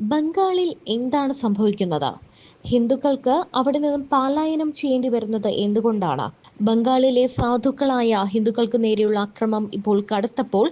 ബംഗാളിൽ എന്താണ് സംഭവിക്കുന്നത്? ഹിന്ദുക്കൾക്ക് അവിടെ നിന്നും പലായനം ചെയ്യേണ്ടി വരുന്നത് എന്തുകൊണ്ടാണ്? ബംഗാളിലെ സാധുക്കളായ ഹിന്ദുക്കൾക്ക് നേരെയുള്ള അക്രമം ഇപ്പോൾ കടുത്തപ്പോൾ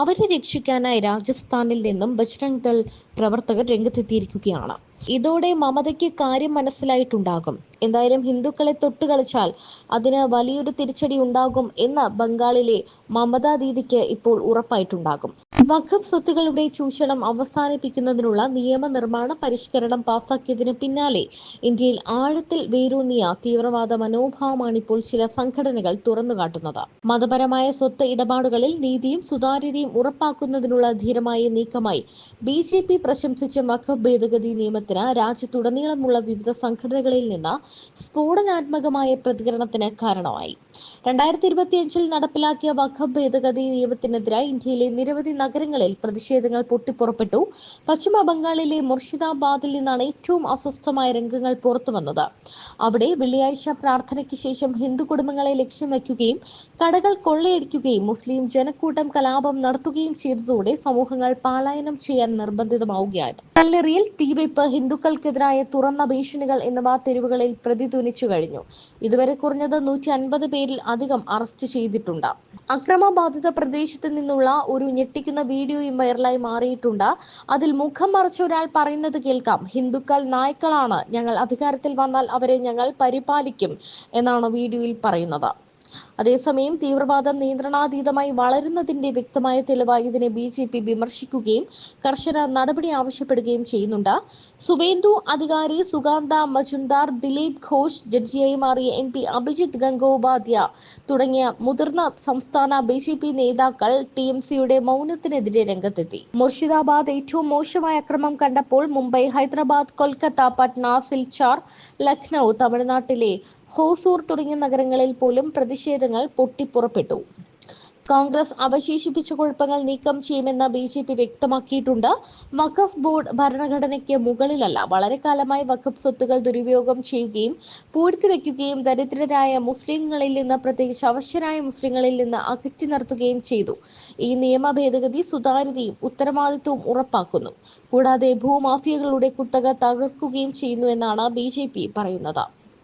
അവരെ രക്ഷിക്കാനായി രാജസ്ഥാനിൽ നിന്നും ബജ്രംഗ് ദൾ പ്രവർത്തകർ രംഗത്തെത്തിയിരിക്കുകയാണ്. ഇതോടെ മമതയ്ക്ക് കാര്യം മനസ്സിലായിട്ടുണ്ടാകും. എന്തായാലും ഹിന്ദുക്കളെ തൊട്ട് കളിച്ചാൽ അതിന് വലിയൊരു തിരിച്ചടി ഉണ്ടാകും എന്ന് ബംഗാളിലെ മമതാ ദീദിക്ക് ഇപ്പോൾ ഉറപ്പായിട്ടുണ്ടാകും. വഖഫ് സ്വത്തുകളുടെ ചൂഷണം അവസാനിപ്പിക്കുന്നതിനുള്ള നിയമനിർമ്മാണ പരിഷ്കരണം പാസാക്കിയതിന് പിന്നാലെ ഇന്ത്യയിൽ ആഴത്തിൽ വേരൂന്നിയ തീവ്രവാദ മനോഭാവമാണ് ഇപ്പോൾ ചില സംഘടനകൾ തുറന്നുകാട്ടുന്നത്. മതപരമായ സ്വത്ത് ഇടപാടുകളിൽ നീതിയും സുതാര്യതയും ഉറപ്പാക്കുന്നതിനുള്ള ധീരമായ നീക്കമായി ബി പ്രശംസിച്ച വഖഫ് ഭേദഗതി നിയമത്തിന് രാജ്യത്തുടനീളമുള്ള വിവിധ സംഘടനകളിൽ നിന്ന് സ്ഫോടനാത്മകമായ പ്രതികരണത്തിന് കാരണമായി. രണ്ടായിരത്തി ഇരുപത്തിയഞ്ചിൽ നടപ്പിലാക്കിയ വഖഫ് ഭേദഗതി നിയമത്തിനെതിരായി ഇന്ത്യയിലെ നിരവധി നഗരങ്ങളിൽ പ്രതിഷേധങ്ങൾ പൊട്ടിപ്പുറപ്പെട്ടു. പശ്ചിമ ബംഗാളിലെ മുർഷിദാബാദിൽ നിന്നാണ് ഏറ്റവും അസ്വസ്ഥമായ രംഗങ്ങൾ പുറത്തുവന്നത്. അവിടെ വെള്ളിയാഴ്ച പ്രാർത്ഥനയ്ക്ക് ശേഷം ഹിന്ദു കുടുംബങ്ങളെ ലക്ഷ്യം വയ്ക്കുകയും കടകൾ കൊള്ളയടിക്കുകയും മുസ്ലിം ജനക്കൂട്ടം കലാപം നടത്തുകയും ചെയ്തതോടെ സമൂഹങ്ങൾ പാലായനം ചെയ്യാൻ നിർബന്ധിതമാവുകയാണ്. കല്ലെറിയൽ തീവയ്പ് ഹിന്ദുക്കൾക്കെതിരായ തുറന്ന ഭീഷണികൾ എന്നിവ തെരുവുകളിൽ പ്രതിധ്വനിച്ചു കഴിഞ്ഞു. ഇതുവരെ കുറഞ്ഞത് നൂറ്റി അൻപത് പേരിൽ അധികം അറസ്റ്റ് ചെയ്തിട്ടുണ്ട്. അക്രമബാധിത പ്രദേശത്ത് നിന്നുള്ള ഒരു ഞെട്ടിക്കുന്ന വീഡിയോയും വൈറലായി മാറിയിട്ടുണ്ട്. അതിൽ മുഖം മറച്ച ഒരാൾ പറയുന്നത് കേൾക്കാം. ഹിന്ദുക്കൾ നായ്ക്കളാണ്. ഞങ്ങൾ അധികാരത്തിൽ വന്നാൽ അവരെ ഞങ്ങൾ പരിപാലിക്കും എന്നാണ് വീഡിയോയിൽ പറയുന്നത്. അതേസമയം തീവ്രവാദം നിയന്ത്രണാതീതമായി വളരുന്നതിന്റെ വ്യക്തമായ തെളിവായി ഇതിനെ ബി ജെ പി വിമർശിക്കുകയും കർശന നടപടി ആവശ്യപ്പെടുകയും ചെയ്യുന്നുണ്ട്. സുവേന്ദു അധികാരി സുഗാന്ത മജുന്ദാർ ദിലീപ് ഘോഷ് ജഡ്ജിയായി മാറിയ എം പി അഭിജിത് ഗംഗോപാധ്യ തുടങ്ങിയ മുതിർന്ന സംസ്ഥാന ബി ജെ പി നേതാക്കൾ ടി എം സിയുടെ മൗനത്തിനെതിരെ രംഗത്തെത്തി. മുർഷിദാബാദ് ഏറ്റവും മോശമായ അക്രമം കണ്ടപ്പോൾ മുംബൈ ഹൈദരാബാദ് കൊൽക്കത്ത പട്ന സിൽച്ചാർ ലക്നൗ തമിഴ്നാട്ടിലെ ഹോസൂർ തുടങ്ങിയ നഗരങ്ങളിൽ പോലും പ്രതിഷേധങ്ങൾ പൊട്ടിപ്പുറപ്പെട്ടു. കോൺഗ്രസ് അവശേഷിപ്പിച്ച കുഴപ്പങ്ങൾ നീക്കം ചെയ്യുമെന്ന് ബി ജെ പി വ്യക്തമാക്കിയിട്ടുണ്ട്. വഖഫ് ബോർഡ് ഭരണഘടനയ്ക്ക് മുകളിലല്ല വളരെ കാലമായി വഖഫ് സ്വത്തുകൾ ദുരുപയോഗം ചെയ്യുകയും പൂഴ്ത്തിവെക്കുകയും ദരിദ്രരായ മുസ്ലിങ്ങളിൽ നിന്ന് പ്രത്യേകിച്ച് അവശരായ മുസ്ലിങ്ങളിൽ നിന്ന് അകറ്റി നിർത്തുകയും ചെയ്തു. ഈ നിയമ ഭേദഗതി സുതാര്യതയും ഉത്തരവാദിത്വവും ഉറപ്പാക്കുന്നു. കൂടാതെ ഭൂമാഫിയകളുടെ കുത്തക തകർക്കുകയും ചെയ്യുന്നു എന്നാണ് ബി പറയുന്നത്.